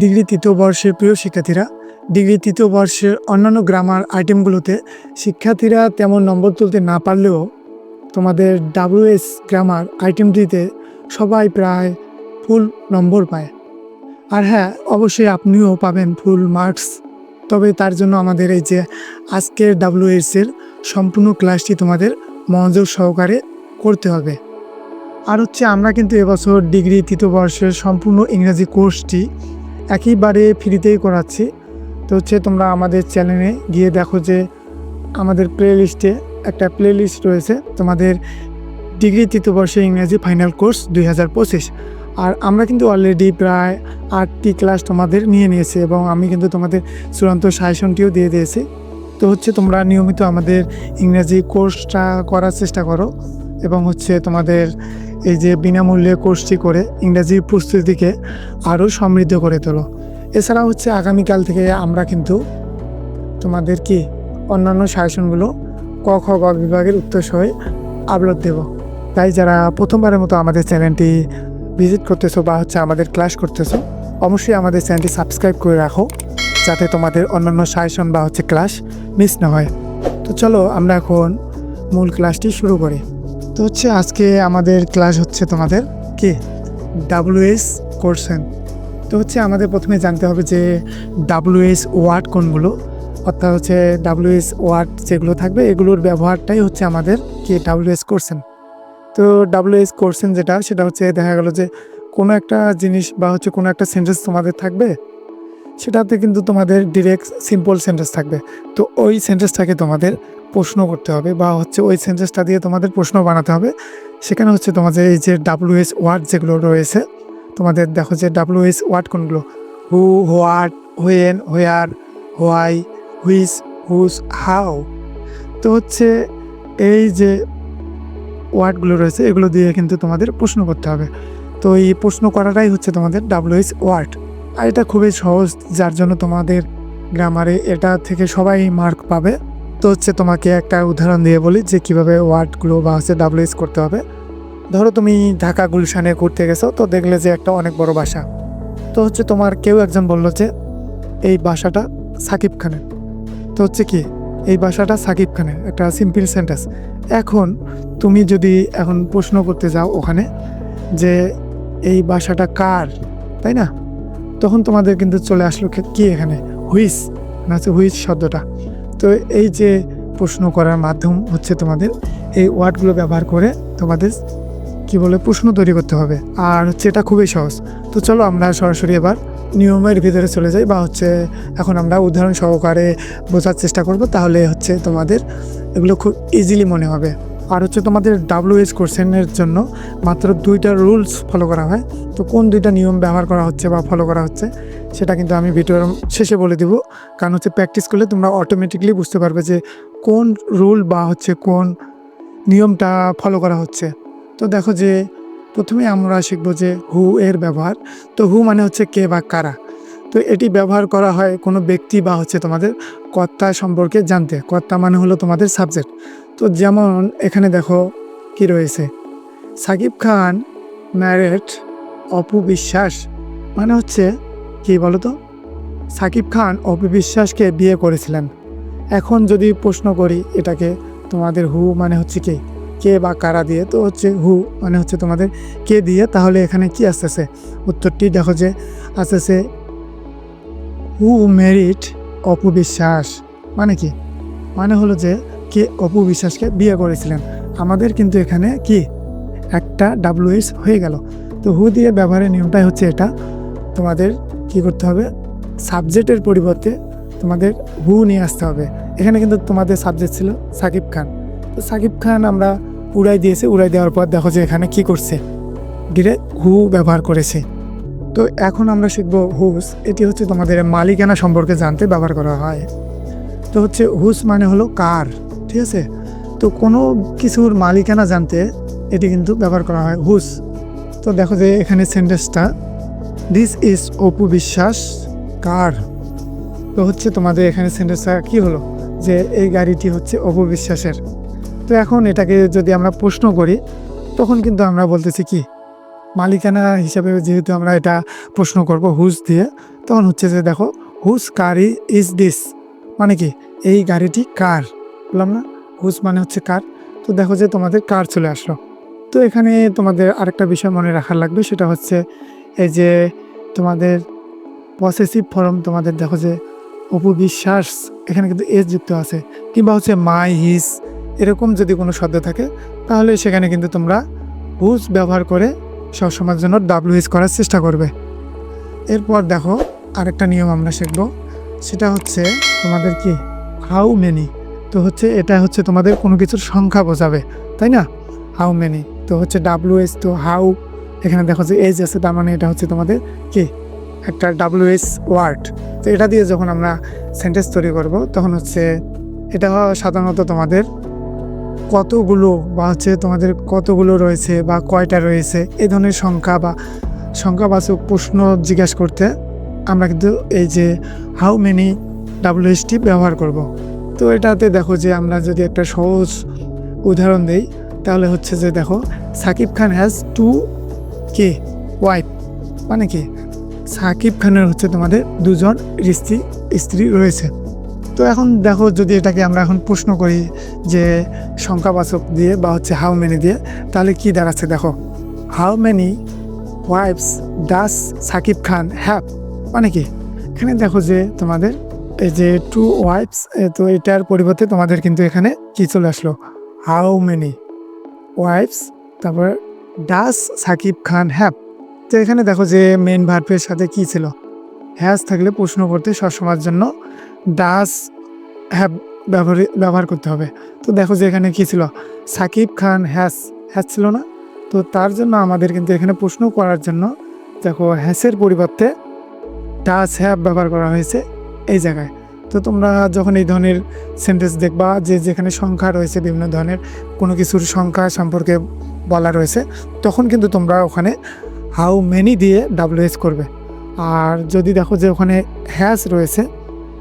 Degree তৃতীয় বর্ষের প্রিয় শিক্ষার্থীরা, ডিগ্রি তৃতীয় বর্ষের অন্যান্য গ্রামার আইটেমগুলোতে শিক্ষার্থীরা তেমন নম্বর তুলতে না পারলেও তোমাদের ডাব্লিউএস গ্রামার আইটেমটিতে সবাই প্রায় ফুল নম্বর পায়। আর হ্যাঁ অবশ্যই আপনিও পাবেন ফুল মার্কস তবে তার জন্য আমাদের এই যে আজকের ডাব্লিউএস এর সম্পূর্ণ ক্লাসটি তোমাদের মনোযোগ সহকারে করতে হবে। আর হচ্ছে আমরা কিন্তু এবছর ডিগ্রি তৃতীয় বর্ষের সম্পূর্ণ ইংরাজি কোর্সটি একইবারে ফ্রিতেই করাচ্ছি। তো হচ্ছে তোমরা আমাদের চ্যানেলে গিয়ে দেখো যে আমাদের প্লে লিস্টে একটা প্লে লিস্ট রয়েছে তোমাদের ডিগ্রি তৃতীয় বর্ষের ইংরাজি ফাইনাল কোর্স দুই হাজার পঁচিশ। আর আমরা কিন্তু অলরেডি প্রায় আটটি ক্লাস তোমাদের নিয়ে নিয়েছি এবং আমি কিন্তু তোমাদের চূড়ান্ত সাজেশনটিও দিয়ে দিয়েছি। তো হচ্ছে তোমরা নিয়মিত আমাদের ইংরাজি কোর্সটা করার চেষ্টা করো এবং হচ্ছে তোমাদের এই যে বিনামূল্যে কোর্সটি করে ইংরাজি প্রস্তুতিকে আরও সমৃদ্ধ করে তোলো। এছাড়া হচ্ছে আগামীকাল থেকে আমরা কিন্তু তোমাদের কি অন্যান্য সাজেশনগুলো ক, খ, গ বিভাগের উত্তর সহ আপলোড দেব। তাই যারা প্রথমবারের মতো আমাদের চ্যানেলটি ভিজিট করতেছো বা হচ্ছে আমাদের ক্লাস করতেছো, অবশ্যই আমাদের চ্যানেলটি সাবস্ক্রাইব করে রাখো, যাতে তোমাদের অন্যান্য সাজেশন বা হচ্ছে ক্লাস মিস না হয়। তো চলো আমরা এখন মূল ক্লাসটি শুরু করি। তো হচ্ছে আজকে আমাদের ক্লাস হচ্ছে তোমাদের কি? ডাব্লিউএস কোর্সেন তো হচ্ছে আমাদের প্রথমে জানতে হবে যে ডাব্লিউএস ওয়ার্ড কোনগুলো? অর্থাৎ হচ্ছে ডাব্লিউএস ওয়ার্ড যেগুলো থাকবে, এগুলোর ব্যবহারটাই হচ্ছে আমাদের কি ডাব্লিউএস কোর্সেন তো ডাব্লিউএস কোর্সেন যেটা, সেটা হচ্ছে দেখা গেল যে কোনো একটা জিনিস বা হচ্ছে কোনো একটা সেন্টেন্স তোমাদের থাকবে সেটাতে কিন্তু তোমাদের ডিরেক্ট সিম্পল সেন্টেন্স থাকবে। তো ওই সেন্টেন্সটাকে তোমাদের প্রশ্ন করতে হবে বা হচ্ছে ওই সেন্টেন্সটা দিয়ে তোমাদের প্রশ্ন বানাতে হবে। সেখানে হচ্ছে তোমাদের এই যে ডাব্লিউএস ওয়ার্ড যেগুলো রয়েছে, তোমাদের দেখো যে ডাব্লিউএস ওয়ার্ড কোনগুলো? Who what when where why which whose how তো হচ্ছে এই যে ওয়ার্ডগুলো রয়েছে, এগুলো দিয়ে কিন্তু তোমাদের প্রশ্ন করতে হবে। তো এই প্রশ্ন করাটাই হচ্ছে তোমাদের ডাব্লিউএস ওয়ার্ড আর এটা খুবই সহজ, যার জন্য তোমাদের গ্রামারে এটা থেকে সবাই মার্ক পাবে। তো হচ্ছে তোমাকে একটা উদাহরণ দিয়ে বলি যে কীভাবে ওয়ার্ডগুলো বা হচ্ছে ডাব্লিউএস করতে হবে। ধরো তুমি ঢাকা গুলশানে ঘুরতে গেছো, তো দেখলে যে একটা অনেক বড় বাসা। তো হচ্ছে তোমার কেউ একজন বলল যে, এই বাসাটা সাকিব খানের। তো হচ্ছে কি, এই বাসাটা সাকিব খানের, একটা সিম্পল সেন্টেন্স এখন তুমি যদি এখন প্রশ্ন করতে যাও ওখানে যে, এই বাসাটা কার? তাই না? তখন তোমাদের কিন্তু চলে আসলো কি- এখানে? হুইস। মানে হচ্ছে হুইস শব্দটা। তো এই যে প্রশ্ন করার মাধ্যম হচ্ছে তোমাদের এই ওয়ার্ডগুলো ব্যবহার করে তোমাদের কি বলে প্রশ্ন তৈরি করতে হবে। আর হচ্ছে এটা খুবই সহজ। তো চলো আমরা সরাসরি এবার নিয়মের ভিতরে চলে যাই বা হচ্ছে এখন আমরা উদাহরণ সহকারে বোঝার চেষ্টা করব। তাহলে হচ্ছে তোমাদের এগুলো খুব ইজিলি মনে হবে। আর হচ্ছে তোমাদের ডাব্লিউএস কোশ্চেনের জন্য মাত্র দুইটা রুলস ফলো করা হয়। তো কোন দুইটা নিয়ম ব্যবহার করা হচ্ছে বা ফলো করা হচ্ছে, সেটা কিন্তু আমি ভিডিওর শেষে বলে দিব। কারণ হচ্ছে প্র্যাকটিস করলে তোমরা অটোমেটিকলি বুঝতে পারবে যে কোন রুল বা হচ্ছে কোন নিয়মটা ফলো করা হচ্ছে। তো দেখো যে প্রথমে আমরা শিখব যে হু এর ব্যবহার। তো হু মানে হচ্ছে কে বা কারা। তো এটি ব্যবহার করা হয় কোনো ব্যক্তি বা হচ্ছে তোমাদের কর্তা সম্পর্কে জানতে। কর্তা মানে হলো তোমাদের সাবজেক্ট তো যেমন এখানে দেখো কি রয়েছে। সাকিব খান ম্যারেড অপু বিশ্বাস মানে হচ্ছে কি বলো তো সাকিব খান অপু বিশ্বাসকে বিয়ে করেছিলেন। এখন যদি প্রশ্ন করি এটাকে তোমাদের হু মানে হচ্ছে কে? কে বা কারা দিয়ে? তো হচ্ছে হু মানে হচ্ছে তোমাদের কে দিয়ে? তাহলে এখানে কি আসতেছে? উত্তরটি দেখো যে আসতেছে হু মেরিট অপু বিশ্বাস মানে কি? মানে হলো যে কে অপু বিশ্বাসকে বিয়ে করেছিলেন। আমাদের কিন্তু এখানে কি? একটা ডাব্লিউএস হয়ে গেল। তো হু দিয়ে ব্যবহারের নিয়মটাই হচ্ছে এটা। তোমাদের কি করতে হবে? সাবজেক্টের পরিবর্তে তোমাদের হু নিয়ে আসতে হবে। এখানে কিন্তু তোমাদের সাবজেক্ট ছিল সাকিব খান। তো সাকিব খান আমরা উড়াই দিয়েছি। উড়াই দেওয়ার পর দেখো যে এখানে কি করছে। ডিরেক্ট হু ব্যবহার করেছে। তো এখন আমরা শিখব হুস। এটি হচ্ছে তোমাদের মালিকানা সম্পর্কে জানতে ব্যবহার করা হয়। তো হচ্ছে হুস মানে হলো কার। ঠিক আছে? তো কোনো কিছুর মালিকানা জানতে এটি কিন্তু ব্যবহার করা হয়। হুস, তো দেখো যে এখানে সেন্টেন্সটা দিস ইজ অপু বিশ্বাস কার তো হচ্ছে তোমাদের এখানে সেন্টেন্সটা কি হলো? যে এই গাড়িটি হচ্ছে অপু বিশ্বাসের তো এখন এটাকে যদি আমরা প্রশ্ন করি, তখন কিন্তু আমরা বলতেছি কি? মালিকানা হিসাবে যেহেতু আমরা এটা প্রশ্ন করব হুস দিয়ে, তখন হচ্ছে যে দেখো হুস কার ইজ দিস মানে কি? এই গাড়িটি কার? বললাম না। হুস মানে হচ্ছে কার? তো দেখো যে তোমাদের কার চলে আসলো। তো এখানে তোমাদের আরেকটা বিষয় মনে রাখার লাগবে, সেটা হচ্ছে এই যে তোমাদের পসেসিভ ফর্ম তোমাদের দেখো যে অপু বিশ্বাস, এখানে কিন্তু এস যুক্ত আছে। কিংবা হচ্ছে মাই হিস এরকম যদি কোনো শব্দ থাকে, তাহলে সেখানে কিন্তু তোমরা হুস ব্যবহার করে সবসময়ের জন্য ডাব্লিউ হিস করার চেষ্টা করবে। এরপর দেখো আরেকটা নিয়ম আমরা শিখব, সেটা হচ্ছে তোমাদের কি? হাউ মেনি তো হচ্ছে এটা হচ্ছে তোমাদের কোনো কিছুর সংখ্যা বোঝাবে, তাই না? হাউ মেনি তো হচ্ছে ডাব্লিউ এস তো হাউ এখানে দেখো যে এজ আছে, তার মানে এটা হচ্ছে তোমাদের কি? একটা ডাব্লিউ এস ওয়ার্ড তো এটা দিয়ে যখন আমরা সেন্টেন্স তৈরি করব, তখন হচ্ছে এটা সাধারণত তোমাদের কতগুলো বা হচ্ছে তোমাদের কতগুলো রয়েছে বা কয়টা রয়েছে এই ধরনের সংখ্যা বা সংখ্যা সংখ্যাবাচক প্রশ্ন জিজ্ঞাসা করতে আমরা কিন্তু এই যে হাউ মেনি ডাব্লিউএসটি ব্যবহার করব। তো এটাতে দেখো যে আমরা যদি একটা সহজ উদাহরণ দিই, তাহলে হচ্ছে যে দেখো, সাকিব খান হ্যাজ টু কে ওয়াইফ মানে কি? সাকিব খানের হচ্ছে তোমাদের দুজন স্ত্রী স্ত্রী রয়েছে। তো এখন দেখো যদি এটাকে আমরা এখন প্রশ্ন করি যে সংখ্যাবাচক দিয়ে বা হচ্ছে হাউ মেনি দিয়ে, তাহলে কি দাঁড়াচ্ছে দেখো? How many wives does Shakib Khan have মানে কি? এখানে দেখো যে তোমাদের এই যে টু ওয়াইফস তো এটার পরিবর্তে তোমাদের কিন্তু এখানে কি চলে আসলো? হাউ মেনি ওয়াইফস তারপর ডাস সাকিব খান হ্যাপ তো এখানে দেখো যে মেন ভার্বের সাথে কি ছিল? হ্যাজ থাকলে প্রশ্ন করতে সবসময়ের জন্য ডাস হ্যাভ ব্যবহার ব্যবহার করতে হবে। তো দেখো যে এখানে কি ছিল? সাকিব খান হ্যাস হ্যাস ছিল না? তো তার জন্য আমাদের কিন্তু এখানে প্রশ্ন করার জন্য দেখো হ্যাসের পরিবর্তে ডাস হ্যাভ ব্যবহার করা হয়েছে। এই জায়গায়। তো তোমরা যখন এই ধরনের সেন্টেন্স দেখবা যে যেখানে সংখ্যা রয়েছে বিভিন্ন ধরনের, কোনো কিছুর সংখ্যা সম্পর্কে বলা রয়েছে, তখন কিন্তু তোমরা ওখানে হাউ মেনি দিয়ে ডাব্লিউএস করবে। আর যদি দেখো যে ওখানে হ্যাস রয়েছে,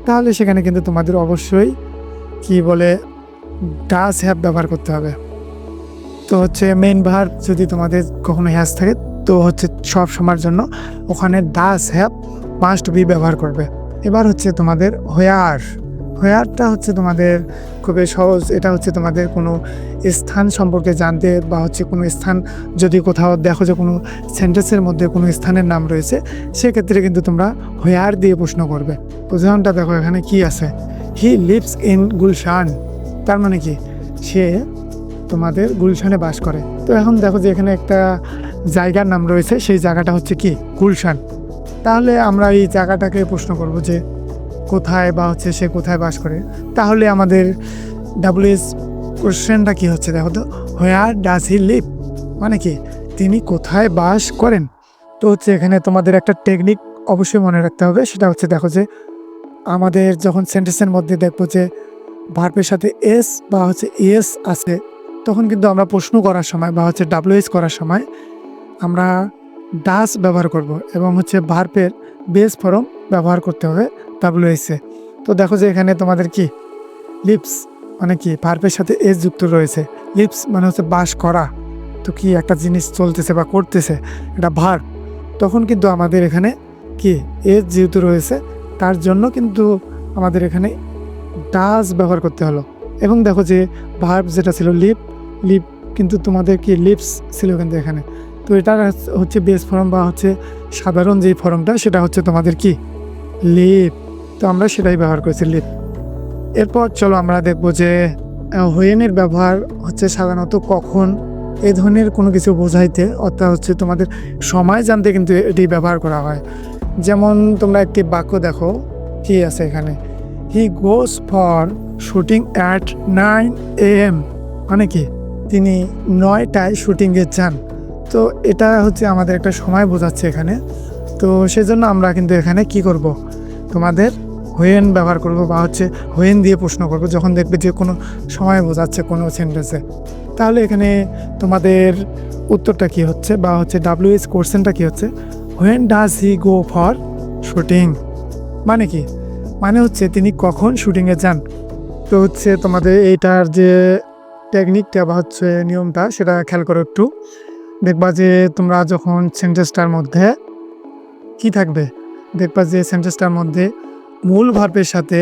তাহলে সেখানে কিন্তু তোমাদের অবশ্যই কি বলে ডাস হ্যাপ ব্যবহার করতে হবে। তো হচ্ছে মেন ভার যদি তোমাদের কখনো হ্যাস থাকে, তো হচ্ছে সব সময়ের জন্য ওখানে ডাস হ্যাপ মাস্ট বি ব্যবহার করবে। এবার হচ্ছে তোমাদের হোয়ার। হোয়ারটা হচ্ছে তোমাদের খুবই সহজ। এটা হচ্ছে তোমাদের কোনো স্থান সম্পর্কে জানতে বা হচ্ছে কোনো স্থান যদি কোথাও দেখো যে কোনো সেন্টেন্সের মধ্যে কোনো স্থানের নাম রয়েছে, সেক্ষেত্রে কিন্তু তোমরা হোয়ার দিয়ে প্রশ্ন করবে। উদাহরণটা দেখো, এখানে কি আছে? He lives in Gulshan. তার মানে কি? সে তোমাদের গুলশানে বাস করে। তো এখন দেখো যে এখানে একটা জায়গার নাম রয়েছে, সেই জায়গাটা হচ্ছে কি? গুলশান। তাহলে আমরা এই জায়গাটাকে প্রশ্ন করব যে কোথায় বা হচ্ছে সে কোথায় বাস করে। তাহলে আমাদের ডাব্লিউএস কোশ্চেনটা কি হচ্ছে দেখো তো? হোয়ার ডাজ হি লিভ মানে কি? তিনি কোথায় বাস করেন? তো হচ্ছে এখানে তোমাদের একটা টেকনিক অবশ্যই মনে রাখতে হবে। সেটা হচ্ছে দেখো যে আমাদের যখন সেন্টেন্সের মধ্যে দেখব যে ভার্বের সাথে এস বা হচ্ছে এস আছে, তখন কিন্তু আমরা প্রশ্ন করার সময় বা হচ্ছে ডাব্লিউএস করার সময় আমরা ডাস ব্যবহার করব এবং হচ্ছে ভার্বের বেস ফর্ম ব্যবহার করতে হবে ডাব্লিউএসে তো দেখো যে এখানে তোমাদের কি? লিপস মানে কি? ভার্বের সাথে এস যুক্ত রয়েছে। লিপস মানে হচ্ছে বাস করা। তো কি একটা জিনিস চলতেছে বা করতেছে? এটা ভার। তখন কিন্তু আমাদের এখানে কি? এস যেহেতু রয়েছে, তার জন্য কিন্তু আমাদের এখানে ডাস ব্যবহার করতে হলো। এবং দেখো যে ভার্ব যেটা ছিল লিপ লিপ কিন্তু তোমাদের কি লিপস ছিল কিন্তু এখানে। তো এটার হচ্ছে বেস ফর্ম বা হচ্ছে সাধারণ যে ফর্মটা সেটা হচ্ছে তোমাদের কি? লিপ তো আমরা সেটাই ব্যবহার করেছি লিপ এরপর চলো আমরা দেখব যে হোয়েনের ব্যবহার হচ্ছে সাধারণত কখন? এ ধরনের কোনো কিছু বোঝাইতে, অর্থাৎ হচ্ছে তোমাদের সময় জানতে কিন্তু এটি ব্যবহার করা হয়। যেমন তোমরা একটি বাক্য দেখো, কি আছে এখানে? He goes for shooting at nine A M মানে কি? তিনি নয়টায় শুটিংয়ে যান। তো এটা হচ্ছে আমাদের একটা সময় বোঝাচ্ছে এখানে। তো সেজন্য আমরা কিন্তু এখানে কি করব? তোমাদের হোয়েন ব্যবহার করব বা হচ্ছে হোয়েন দিয়ে প্রশ্ন করব। যখন দেখবে যে কোনো সময় বোঝাচ্ছে কোনো সেন্টেন্সে তাহলে এখানে তোমাদের উত্তরটা কি হচ্ছে বা হচ্ছে ডাব্লিউএস কোশ্চেনটা কি হচ্ছে? When does he go for shooting মানে কি? মানে হচ্ছে তিনি কখন শুটিংয়ে যান? তো হচ্ছে তোমাদের এইটার যে টেকনিকটা বা হচ্ছে নিয়মটা সেটা খেয়াল করো একটু। দেখবা যে তোমরা যখন সেন্টেন্সটার মধ্যে কি থাকবে? দেখবা যে সেন্টেন্সটার মধ্যে মূল ভার্বের সাথে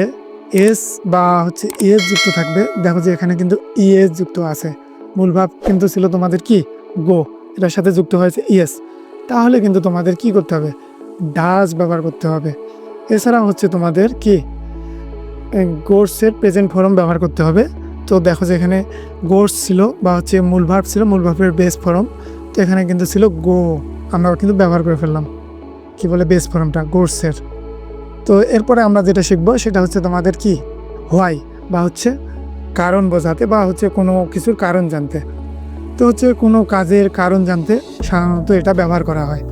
এস বা হচ্ছে ইএস যুক্ত থাকবে। দেখো যে এখানে কিন্তু ইএস যুক্ত আছে। মূল ভাব কিন্তু ছিল তোমাদের কি? গো। এটার সাথে যুক্ত হয়েছে ইএস। তাহলে কিন্তু তোমাদের কি করতে হবে? ডাস ব্যবহার করতে হবে। এছাড়া হচ্ছে তোমাদের কি? গোর্সের প্রেজেন্ট ফর্ম ব্যবহার করতে হবে। তো দেখো যে এখানে গোর্স ছিল বা হচ্ছে মূল ভার্ব ছিল, মূল ভার্বের বেস ফর্ম। তো এখানে কিন্তু ছিল গো আমরা কিন্তু ব্যবহার করে ফেললাম। কি বলে বেস ফর্মটা গোর্সের তো এরপরে আমরা যেটা শিখব সেটা হচ্ছে তোমাদের কি? হোয়াই বা হচ্ছে কারণ বোঝাতে বা হচ্ছে কোনো কিছুর কারণ জানতে। তো হচ্ছে কোনো কাজের কারণ জানতে সাধারণত এটা ব্যবহার করা হয়।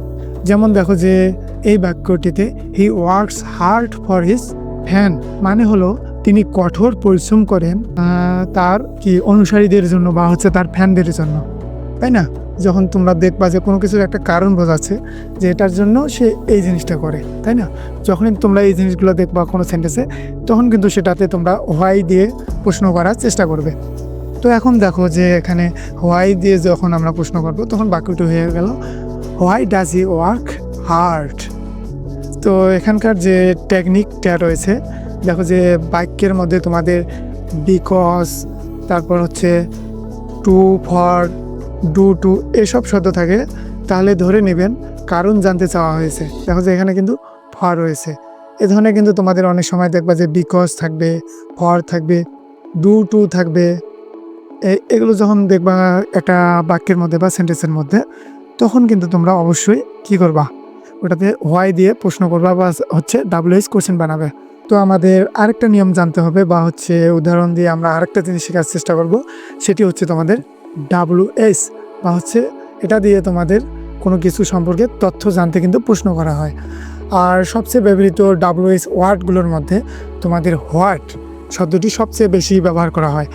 যেমন দেখো যে এই বাক্যটিতে he works hard for his fan মানে হলো তিনি কঠোর পরিশ্রম করেন তার কি অনুসারীদের জন্য বা হচ্ছে তার ফ্যানদের জন্য। তাই না? যখন তোমরা দেখবা যে কোনো কিছুর একটা কারণ বোঝাচ্ছে যে এটার জন্য সে এই জিনিসটা করে, তাই না? যখনই তোমরা এই জিনিসগুলো দেখবা কোনো সেন্টেন্সে তখন কিন্তু সেটাতে তোমরা হোয়াই দিয়ে প্রশ্ন করার চেষ্টা করবে। তো এখন দেখো যে এখানে হোয়াই দিয়ে যখন আমরা প্রশ্ন করব, তখন বাক্যটি হয়ে গেল why does he work hard তো এখানকার যে টেকনিকটা রয়েছে, দেখো যে বাক্যের মধ্যে তোমাদের বিকজ তারপর হচ্ছে টু ফর ডু টু এসব শব্দ থাকে, তাহলে ধরে নেবেন কারণ জানতে চাওয়া হয়েছে। দেখো যে এখানে কিন্তু ফর রয়েছে। এ ধরনের কিন্তু তোমাদের অনেক সময় দেখবা যে বিকজ থাকবে ফর থাকবে ডু টু থাকবে। এগুলো যখন দেখবা একটা বাক্যের মধ্যে বা সেন্টেন্সের মধ্যে, তখন কিন্তু তোমরা অবশ্যই কি করবা? ওটাতে হোয়াই দিয়ে প্রশ্ন করবা বা হচ্ছে ডাব্লিউ এইচ কোশ্চেন বানাবে। তো আমাদের আরেকটা নিয়ম জানতে হবে বা হচ্ছে উদাহরণ দিয়ে আমরা আরেকটা জিনিস শেখার চেষ্টা করব, সেটি হচ্ছে তোমাদের ডাব্লিউ এস বা হচ্ছে এটা দিয়ে তোমাদের কোনো কিছু সম্পর্কে তথ্য জানতে কিন্তু প্রশ্ন করা হয়। আর সবচেয়ে ব্যবহৃত ডাব্লিউ এস ওয়ার্ডগুলোর মধ্যে তোমাদের হোয়াট শব্দটি সবচেয়ে বেশি ব্যবহার করা হয়।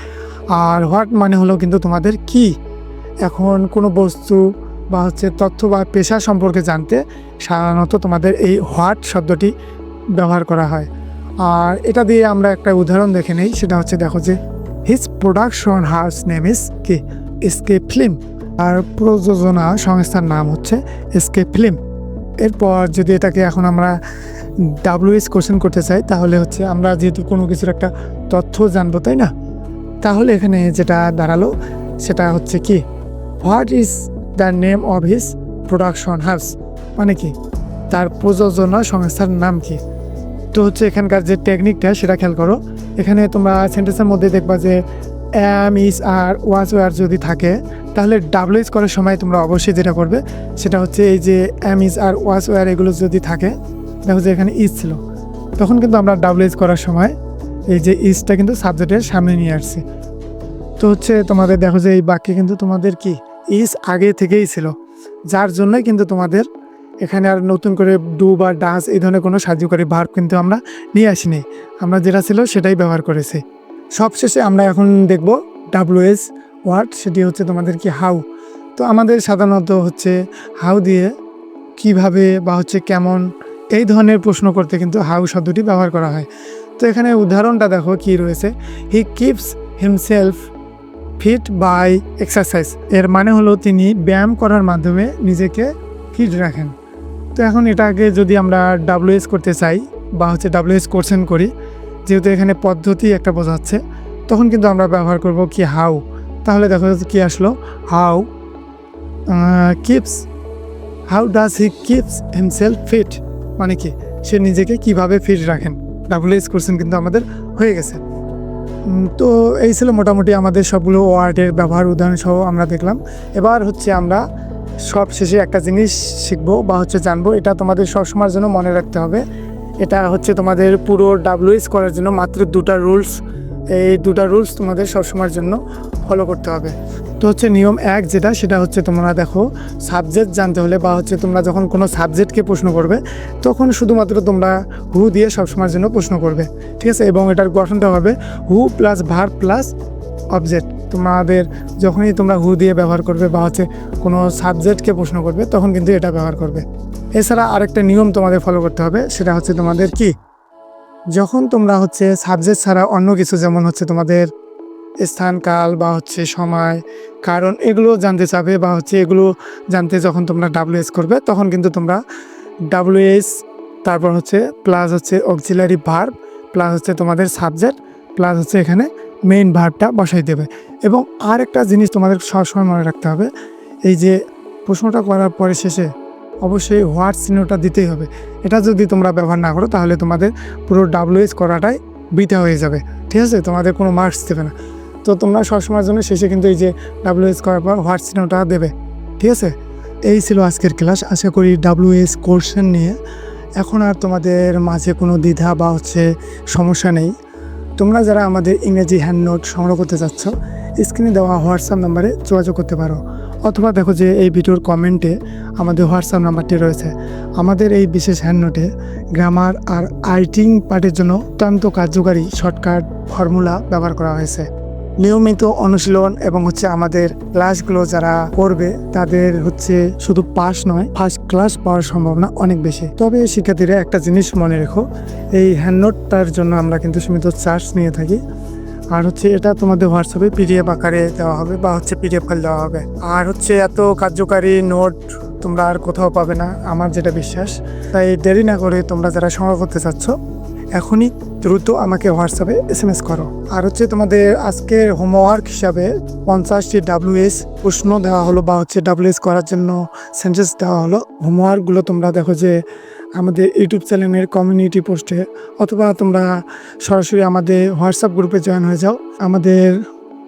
আর হোয়াট মানে হলো কিন্তু তোমাদের কি? এখন কোনো বস্তু বা হচ্ছে তথ্য বা পেশা সম্পর্কে জানতে সাধারণত তোমাদের এই হোয়াট শব্দটি ব্যবহার করা হয়। আর এটা দিয়ে আমরা একটা উদাহরণ দেখে নেই, সেটা হচ্ছে দেখো যে his production house name is কি? এসকে ফিল্ম আর প্রযোজনা সংস্থার নাম হচ্ছে এসকে ফিল্ম। এরপর যদি এটাকে এখন আমরা ডাব্লিউএস কোশ্চেন করতে চাই, তাহলে হচ্ছে আমরা যেহেতু কোনো কিছুর একটা তথ্য জানব, তাই না? তাহলে এখানে যেটা দাঁড়াল, সেটা হচ্ছে কি? What is the name of his production house? মানে কি? তার প্রযোজনা সংস্থার নাম কি? তো হচ্ছে এখানকার যে টেকনিকটা, সেটা খেয়াল করো। এখানে তোমরা সেন্টেন্সের মধ্যে দেখবা যে এম ইস আর ওয়াজ, ওয়ার যদি থাকে, তাহলে ডাব্লিউএস করার সময় তোমরা অবশ্যই যেটা করবে, সেটা হচ্ছে এই যে এম ইস আর ওয়াজ, ওয়ার এগুলো যদি থাকে, দেখো যে এখানে ইজ ছিল। তখন কিন্তু আমরা ডাব্লিউএস করার সময় এই যে ইজটা কিন্তু সাবজেক্টের সামনে নিয়ে আসছি। তো হচ্ছে তোমাদের দেখো যে এই বাক্যে কিন্তু তোমাদের কি? ইজ আগে থেকেই ছিল। যার জন্যই কিন্তু তোমাদের এখানে আর নতুন করে ডু বা ডান্স এই ধরনের কোনো সাহায্যকারী ভার্ব কিন্তু আমরা নিয়ে আসিনি। আমরা যেটা ছিল সেটাই ব্যবহার করেছি। সবশেষে আমরা এখন দেখব ডাব্লিউএস ওয়ার্ড, সেটি হচ্ছে তোমাদের কি হাউ। তো আমাদের সাধারণত হচ্ছে হাউ দিয়ে কীভাবে বা হচ্ছে কেমন এই ধরনের প্রশ্ন করতে কিন্তু হাউ শব্দটি ব্যবহার করা হয়। তো এখানে উদাহরণটা দেখো কি রয়েছে। He keeps himself fit by exercise এর মানে হলো তিনি ব্যায়াম করার মাধ্যমে নিজেকে ফিট রাখেন। তো এখন এটাকে যদি আমরা ডাব্লিউএস করতে চাই বা হচ্ছে ডাব্লিউএস কোশ্চেন করি যেহেতু এখানে পদ্ধতি একটা বোঝাচ্ছে, তখন কিন্তু আমরা ব্যবহার করব কি হাউ তাহলে দেখো কি আসলো? How keeps how does he keeps himself fit মানে কি? সে নিজেকে কীভাবে ফিট রাখেন? ডাব্লিউএস কোশ্চেন কিন্তু আমাদের হয়ে গেছে। তো এই ছিল মোটামুটি আমাদের সবগুলো ওয়ার্ডের ব্যবহার উদাহরণ সহ আমরা দেখলাম। এবার হচ্ছে আমরা সব শেষে একটা জিনিস শিখব বা হচ্ছে জানব, এটা তোমাদের সবসময়ের জন্য মনে রাখতে হবে। এটা হচ্ছে তোমাদের পুরো ডাব্লিউএস করার জন্য মাত্র দুটা রুলস এই দুটা রুলস তোমাদের সবসময়ের জন্য ফলো করতে হবে। তো হচ্ছে নিয়ম এক যেটা, সেটা হচ্ছে তোমরা দেখো সাবজেক্ট জানতে হলে বা হচ্ছে তোমরা যখন কোনো সাবজেক্টকে প্রশ্ন করবে, তখন শুধুমাত্র তোমরা হু দিয়ে সবসময়ের জন্য প্রশ্ন করবে, ঠিক আছে? এবং এটার গঠনটা হবে who plus verb plus object তোমাদের যখনই তোমরা হু দিয়ে ব্যবহার করবে বা হচ্ছে কোনো সাবজেক্টকে প্রশ্ন করবে, তখন কিন্তু এটা ব্যবহার করবে। এছাড়া আরেকটা নিয়ম তোমাদের ফলো করতে হবে, সেটা হচ্ছে তোমাদের কি? যখন তোমরা হচ্ছে সাবজেক্ট ছাড়া অন্য কিছু যেমন হচ্ছে তোমাদের স্থান, কাল বা হচ্ছে সময়, কারণ এগুলো জানতে চাবে বা হচ্ছে এগুলো জানতে যখন তোমরা ডাব্লিউএস করবে, তখন কিন্তু তোমরা ডাব্লিউএস তারপর হচ্ছে প্লাস হচ্ছে অক্সিলারি ভার্ব প্লাস হচ্ছে তোমাদের সাবজেক্ট প্লাস হচ্ছে এখানে মেইন ভার্বটা বসাই দেবে। এবং আর একটা জিনিস তোমাদের সবসময় মনে রাখতে হবে, এই যে প্রশ্নটা করার পরে শেষে অবশ্যই হোয়াট চিহ্নটা দিতেই হবে। এটা যদি তোমরা ব্যবহার না করো, তাহলে তোমাদের পুরো ডাব্লিউএস করাটাই বৃথা হয়ে যাবে। ঠিক আছে? তোমাদের কোনো মার্কস দেবে না। তো তোমরা সবসময়ের জন্য শেষে কিন্তু এই যে ডাব্লিউএস করার পর হোয়াট চিহ্নটা দেবে। ঠিক আছে? এই ছিল আজকের ক্লাস। আশা করি ডাব্লিউএস কোর্শন নিয়ে এখন আর তোমাদের মাঝে কোনো দ্বিধা বা হচ্ছে সমস্যা নেই। তোমরা যারা আমাদের ইংরেজি হ্যান্ড নোট সংগ্রহ করতে চাচ্ছ স্ক্রিনে দেওয়া হোয়াটসঅ্যাপ নাম্বারে যোগাযোগ করতে পারো। অথবা দেখো যে এই ভিডিওর কমেন্টে আমাদের হোয়াটসঅ্যাপ নাম্বারটি রয়েছে। আমাদের এই বিশেষ হ্যান্ড নোটে গ্রামার আর আইটিং পার্টের জন্য অত্যন্ত কার্যকারী শর্টকাট ফর্মুলা ব্যবহার করা হয়েছে। নিয়মিত অনুশীলন এবং হচ্ছে আমাদের ক্লাসগুলো যারা করবে, তাদের হচ্ছে শুধু পাস নয় ফার্স্ট ক্লাস পাওয়ার সম্ভাবনা অনেক বেশি। তবে শিক্ষার্থীরা একটা জিনিস মনে রেখো, এই হ্যান্ড নোটটার জন্য আমরা কিন্তু সীমিত চার্জ নিয়ে থাকি। আর হচ্ছে এটা তোমাদের হোয়াটসঅ্যাপে পিডিএফ আকারে দেওয়া হবে বা হচ্ছে পিডিএফ ফাইল দেওয়া হবে। আর হচ্ছে এত কার্যকারী নোট তোমরা আর কোথাও পাবে না, আমার যেটা বিশ্বাস। তাই দেরি না করে তোমরা যারা সংগ্রহ করতে চাচ্ছ, এখনই দ্রুত আমাকে হোয়াটসঅ্যাপে এস এম এস করো। আর হচ্ছে তোমাদের আজকের হোমওয়ার্ক হিসাবে পঞ্চাশটি ডাব্লিউএস প্রশ্ন দেওয়া হলো বা হচ্ছে ডাব্লিউএস করার জন্য সেন্টেন্স দেওয়া হলো। হোমওয়ার্কগুলো তোমরা দেখো যে আমাদের ইউটিউব চ্যানেলের কমিউনিটি পোস্টে অথবা তোমরা সরাসরি আমাদের হোয়াটসঅ্যাপ গ্রুপে জয়েন হয়ে যাও। আমাদের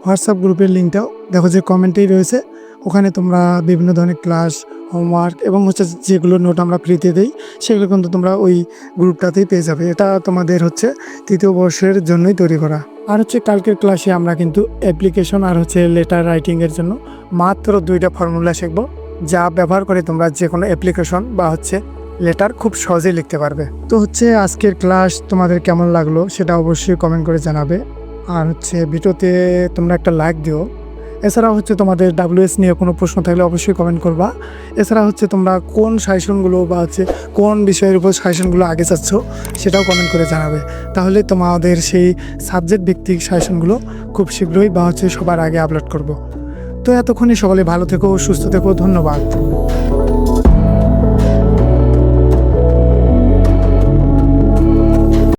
হোয়াটসঅ্যাপ গ্রুপের লিঙ্কটাও দেখো যে কমেন্টেই রয়েছে। ওখানে তোমরা বিভিন্ন ধরনের ক্লাস হোমওয়ার্ক এবং হচ্ছে যেগুলো নোট আমরা ফ্রিতে দিই, সেগুলো কিন্তু তোমরা ওই গ্রুপটাতেই পেয়ে যাবে। এটা তোমাদের হচ্ছে তৃতীয় বর্ষের জন্যই তৈরি করা। আর হচ্ছে কালকের ক্লাসে আমরা কিন্তু অ্যাপ্লিকেশন আর হচ্ছে লেটার রাইটিংয়ের জন্য মাত্র দুইটা ফর্মুলা শিখব। যা ব্যবহার করে তোমরা যে কোনো অ্যাপ্লিকেশন বা হচ্ছে লেটার খুব সহজেই লিখতে পারবে। তো হচ্ছে আজকের ক্লাস তোমাদের কেমন লাগল সেটা অবশ্যই কমেন্ট করে জানাবে। আর হচ্ছে ভিডিওতে তোমরা একটা লাইক দিও। এছাড়া হচ্ছে তোমাদের ডাব্লিউএস নিয়ে কোনো প্রশ্ন থাকলে অবশ্যই কমেন্ট করবা। এছাড়া হচ্ছে তোমরা কোন সাজেশনগুলো বা হচ্ছে কোন বিষয়ের উপর সাজেশনগুলো আগে চাচ্ছ সেটাও কমেন্ট করে জানাবে। তাহলে তোমাদের সেই সাবজেক্ট ভিত্তিক সাজেশনগুলো খুব শীঘ্রই বা হচ্ছে সবার আগে আপলোড করব। তো এতক্ষণই সকলে ভালো থেকো, সুস্থ থেকো, ধন্যবাদ।